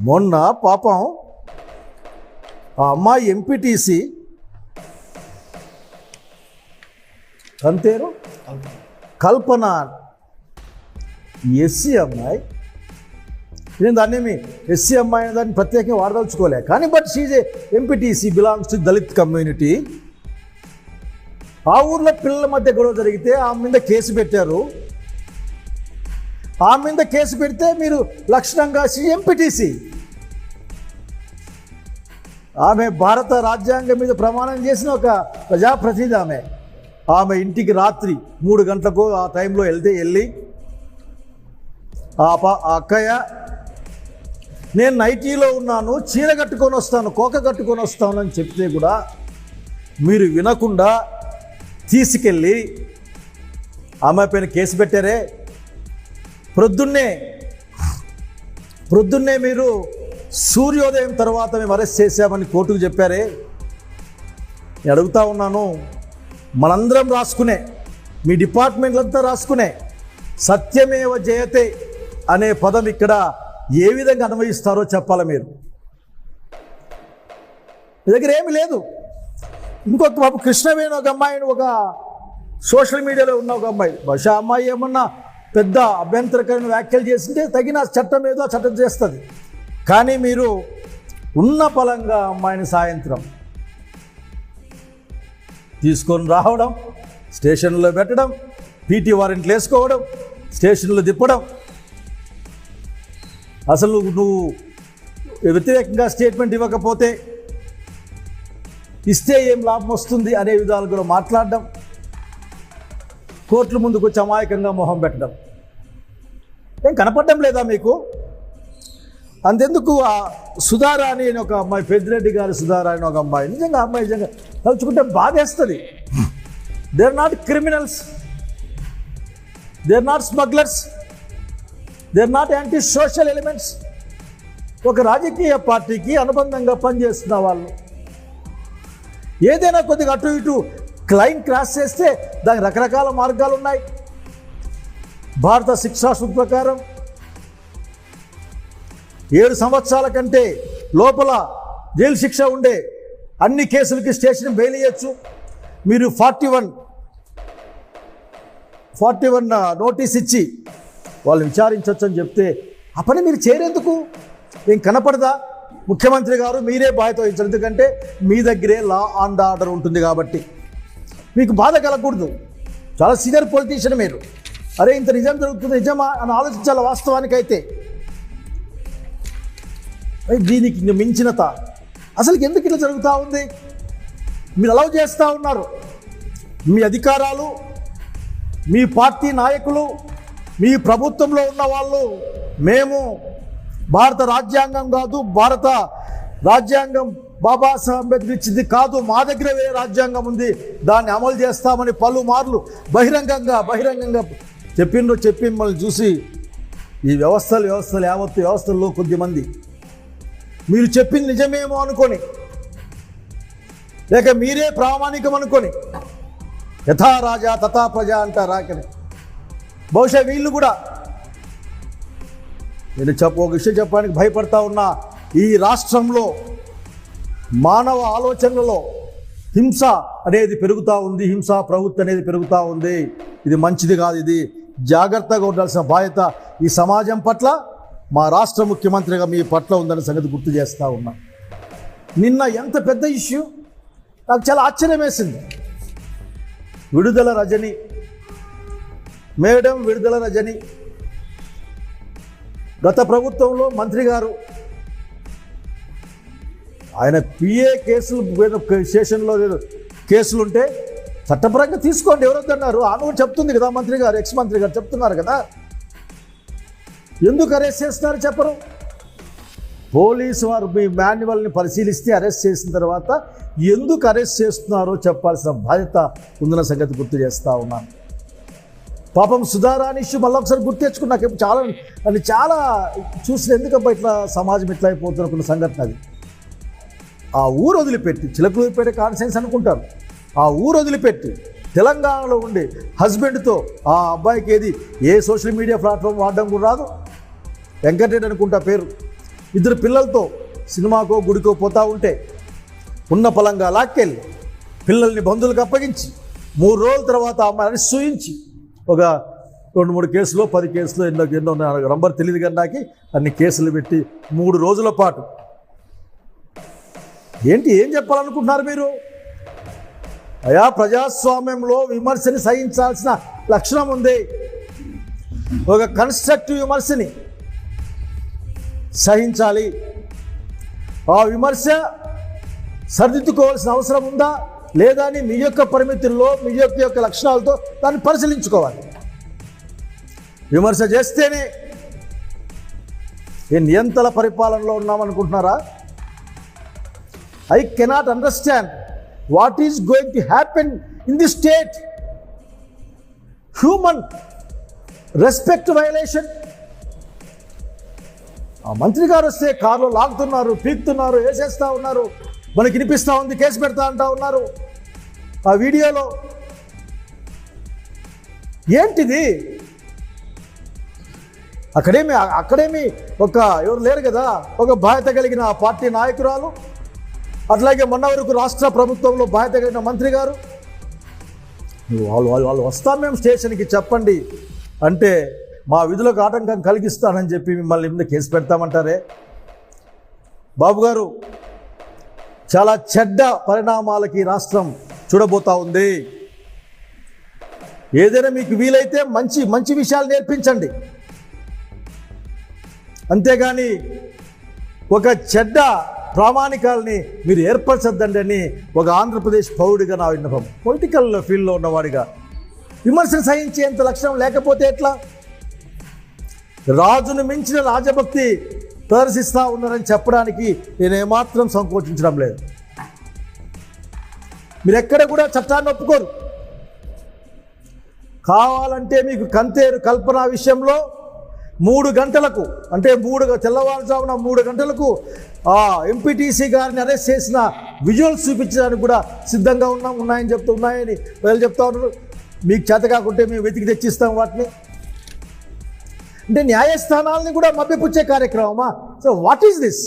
మొన్న పాపం ఆ అమ్మాయి ఎంపీటీసీ అంతేరు కల్పన. ఎస్సీ అమ్మాయి. నేను దాన్ని ఎస్సీ అమ్మాయి అనే దాన్ని ప్రత్యేకంగా వాడదలుచుకోలే. కానీ but she's MPTC belongs to Dalit community ఆ ఊర్లో పిల్లల మధ్య గొడవ జరిగితే ఆమె మీద కేసు పెట్టారు. ఆమె మీద కేసు పెడితే మీరు లక్షణంగా ఎంపీటీసీ ఆమె భారత రాజ్యాంగం మీద ప్రమాణం చేసిన ఒక ప్రజాప్రతినిధి ఆమె. ఆమె ఇంటికి రాత్రి మూడు గంటలకు ఆ టైంలో వెళ్తే వెళ్ళి ఆ ఆ అక్కయ్య నేను నైటీలో ఉన్నాను చీర కట్టుకొని వస్తాను కోక కట్టుకొని వస్తాను అని చెప్తే కూడా మీరు వినకుండా తీసుకెళ్ళి ఆమె పైన కేసు పెట్టారే. ప్రొద్దున్నే ప్రొద్దున్నే మీరు సూర్యోదయం తర్వాత మేము అరెస్ట్ చేశామని కోర్టుకు చెప్పారే. నేను అడుగుతా ఉన్నాను మనందరం రాసుకునే మీ డిపార్ట్మెంట్లంతా రాసుకునే సత్యమేవ జయతే అనే పదం ఇక్కడ ఏ విధంగా అన్వయిస్తారో చెప్పాలి మీరు. మీ దగ్గర ఏమి లేదు. ఇంకొక పాప కృష్ణవేణి ఒక అమ్మాయిని ఒక సోషల్ మీడియాలో ఉన్న ఒక అమ్మాయి. బహుశా అమ్మాయి ఏమన్నా పెద్ద అభ్యంతరకరమైన వ్యాఖ్యలు చేసింటే తగిన చట్టం ఏదో ఆ చట్టం చేస్తుంది. కానీ మీరు ఉన్న పలంగా అమ్మాయిని సాయంత్రం తీసుకొని రావడం స్టేషన్లో పెట్టడం పీటీ వారెంట్లు వేసుకోవడం స్టేషన్లో తిప్పడం. అసలు నువ్వు నువ్వు వ్యతిరేకంగా స్టేట్మెంట్ ఇవ్వకపోతే ఇస్తే ఏం లాభం వస్తుంది అనే విధాలు కూడా మాట్లాడడం కోర్టుల ముందుకు వచ్చి అమాయకంగా మొహం పెట్టడం. ఏం కనపడడం లేదా మీకు? అంతెందుకు ఆ సుధారాణి అని ఒక అమ్మాయి పెద్దిరెడ్డి గారి సుధారాణి ఒక అమ్మాయి నిజంగా అమ్మాయి నిజంగా తలుచుకుంటే బాధేస్తుంది. They are not criminals they are not smugglers they are not antisocial elements ఒక రాజకీయ పార్టీకి అనుబంధంగా పనిచేస్తున్న వాళ్ళు ఏదైనా కొద్దిగా అటు ఇటు క్లైమ్ క్రాస్ చేస్తే దానికి రకరకాల మార్గాలు ఉన్నాయి భారత శిక్షాశుద్ధి ప్రకారం ఏడు సంవత్సరాల కంటే లోపల జైలు శిక్ష ఉండే అన్ని కేసులకి స్టేషన్ బెయిల్ ఇవ్వచ్చు మీరు forty one forty one notice ఇచ్చి వాళ్ళు విచారించవచ్చు అని చెప్తే ఆ పని మీరు చేయరెందుకు? ఏం కనపడదా? ముఖ్యమంత్రి గారు మీరే బాధ్యత వహించారు. ఎందుకంటే మీ దగ్గరే లా అండ్ ఆర్డర్ ఉంటుంది కాబట్టి. మీకు బాధ కలగకూడదు. చాలా సీనియర్ పొలిటీషియన్ మీరు. అరే ఇంత నిజం జరుగుతుంది నిజమా అని ఆలోచించాలి వాస్తవానికైతే? దీనికి మించినత అసలు ఎందుకు ఇట్లా జరుగుతూ ఉంది? మీరు అలౌ చేస్తూ ఉన్నారు. మీ అధికారాలు మీ పార్టీ నాయకులు మీ ప్రభుత్వంలో ఉన్న వాళ్ళు మేము భారత రాజ్యాంగం కాదు భారత రాజ్యాంగం బాబాసాహెబ్ అంబేద్కర్ ఇచ్చింది కాదు మా దగ్గర వేరే రాజ్యాంగం ఉంది దాన్ని అమలు చేస్తామని పలుమార్లు బహిరంగంగా బహిరంగంగా చెప్పిండ్రు చెప్పి మిమ్మల్ని చూసి ఈ వ్యవస్థలు వ్యవస్థలు యావత్తు వ్యవస్థల్లో కొద్దిమంది మీరు చెప్పింది నిజమేమో అనుకొని లేక మీరే ప్రామాణికం అనుకొని యథా రాజా తథా ప్రజ అంటారు రాకని. బహుశా వీళ్ళు కూడా నేను చెప్ప ఒక విషయం చెప్పడానికి భయపడతా ఉన్నా. ఈ రాష్ట్రంలో మానవ ఆలోచనలలో హింస అనేది పెరుగుతూ ఉంది హింస ప్రవృత్తి అనేది పెరుగుతూ ఉంది. ఇది మంచిది కాదు ఇది జాగ్రత్తగా ఉండాల్సిన బాధ్యత ఈ సమాజం పట్ల. మా రాష్ట్ర ముఖ్యమంత్రిగా మీ పట్ల ఉందనే సంగతి గుర్తు చేస్తూ ఉన్నా. నిన్న ఎంత పెద్ద ఇష్యూ? నాకు చాలా ఆశ్చర్యం వేసింది. విడుదల రజని. మేడం విడుదల రజని. గత ప్రభుత్వంలో మంత్రి గారు. ఆయన పిఏ కేసులు స్టేషన్లో కేసులుంటే కేసులు ఉంటే చట్టపరంగా తీసుకోండి. ఎవరొద్దన్నారు? ఆమె కూడా చెప్తుంది కదా మంత్రి గారు ఎక్స్ మంత్రి గారు చెప్తున్నారు కదా. ఎందుకు అరెస్ట్ చేస్తున్నారు చెప్పరు? పోలీసు వారు మీ మాన్యువల్ని పరిశీలిస్తే అరెస్ట్ చేసిన తర్వాత ఎందుకు అరెస్ట్ చేస్తున్నారో చెప్పాల్సిన బాధ్యత ఉందన్న సంగతి గుర్తు చేస్తూ ఉన్నాను. పాపం సుధారాని ఇష్యూ మళ్ళీ ఒకసారి గుర్తు తెచ్చుకుని నాకు చాలా అది చాలా చూసిన ఎందుకబ్బా ఇట్లా సమాజం ఇట్లా అయిపోతున్న కొన్ని సంఘటన అది. ఆ ఊరు వదిలిపెట్టి చిలకలూరిపేట కాన్సెన్స్ అనుకుంటారు. ఆ ఊరు వదిలిపెట్టి తెలంగాణలో ఉండి హస్బెండ్తో ఆ అబ్బాయికి ఏది? ఏ సోషల్ మీడియా ప్లాట్ఫామ్ వాడడం కూడా రాదు. వెంకటరెడ్డి అనుకుంటా పేరు. ఇద్దరు పిల్లలతో సినిమాకో గుడికో పోతా ఉంటే ఉన్న పొలంగా లాక్కెళ్ళి పిల్లల్ని బంధువులకు అప్పగించి మూడు రోజుల తర్వాత అమ్మాయిని సూయించి ఒక రెండు మూడు కేసులు పది కేసులు ఎన్నో ఎన్నో నంబర్ తెలియదు కానీ నాకు అన్ని కేసులు పెట్టి మూడు రోజుల పాటు. ఏంటి ఏం చెప్పాలనుకుంటున్నారు మీరు? అయా ప్రజాస్వామ్యంలో విమర్శని సహించాల్సిన లక్షణం ఉంది. ఒక కన్స్ట్రక్టివ్ విమర్శని సహించాలి. ఆ విమర్శ సరిదిద్దుకోవాల్సిన అవసరం ఉందా? లేదా అని మీ యొక్క పరిమితుల్లో మీ యొక్క యొక్క లక్షణాలతో దాన్ని పరిశీలించుకోవాలి. విమర్శ చేస్తేనే ఈ నియంతల పరిపాలనలో ఉన్నామనుకుంటున్నారా I cannot understand what is going to happen in the state human respect violation మంత్రి గారు వస్తే కారులో లాగుతున్నారు పీక్తున్నారు వేసేస్తూ ఉన్నారు. మనకి వినిపిస్తూ ఉంది కేసు పెడతా అంటా ఉన్నారు. ఆ వీడియోలో ఏంటిది? అక్కడేమి అక్కడేమి ఒక ఎవరు లేరు కదా ఒక బాధ్యత కలిగిన పార్టీ నాయకురాలు అట్లాగే మొన్న వరకు రాష్ట్ర ప్రభుత్వంలో బాధ్యత కలిగిన మంత్రి గారు. వాళ్ళు వాళ్ళు వాళ్ళు వస్తాం మేము స్టేషన్కి చెప్పండి. అంటే మా విధులకు ఆటంకం కలిగిస్తానని చెప్పి మిమ్మల్ని మీద కేసు పెడతామంటారే? బాబు గారు చాలా చెడ్డ పరిణామాలకి రాష్ట్రం చూడబోతా ఉంది. ఏదైనా మీకు వీలైతే మంచి మంచి విషయాలు నేర్పించండి. అంతేగాని ఒక చెడ్డ ప్రామాణికాలని మీరు ఏర్పరచద్దండి అని ఒక ఆంధ్రప్రదేశ్ పౌరుడిగా నా విన్నపం. పొలిటికల్ ఫీల్డ్లో ఉన్నవాడిగా. విమర్శను సహించేంత లక్షణం లేకపోతే ఎట్లా? రాజును మించిన రాజభక్తి ప్రదర్శిస్తూ ఉన్నారని చెప్పడానికి నేను ఏమాత్రం సంకోచించడం లేదు. మీరు ఎక్కడ కూడా చట్టాన్ని ఒప్పుకోరు. కావాలంటే మీకు కంతేరు కల్పన విషయంలో మూడు గంటలకు అంటే మూడు తెల్లవారుజామున మూడు గంటలకు ఎంపీటీసీ గారిని అరెస్ట్ చేసిన విజువల్స్ చూపించడానికి కూడా సిద్ధంగా ఉన్నాం ఉన్నాయని చెప్తూ ఉన్నాయని వీళ్ళు చెప్తా ఉన్నారు. మీకు చేత కాకుంటే మేము వెతికి తెచ్చిస్తాం వాటిని. అంటే న్యాయస్థానాలని కూడా మభ్యపుచ్చే కార్యక్రమమా? So what is this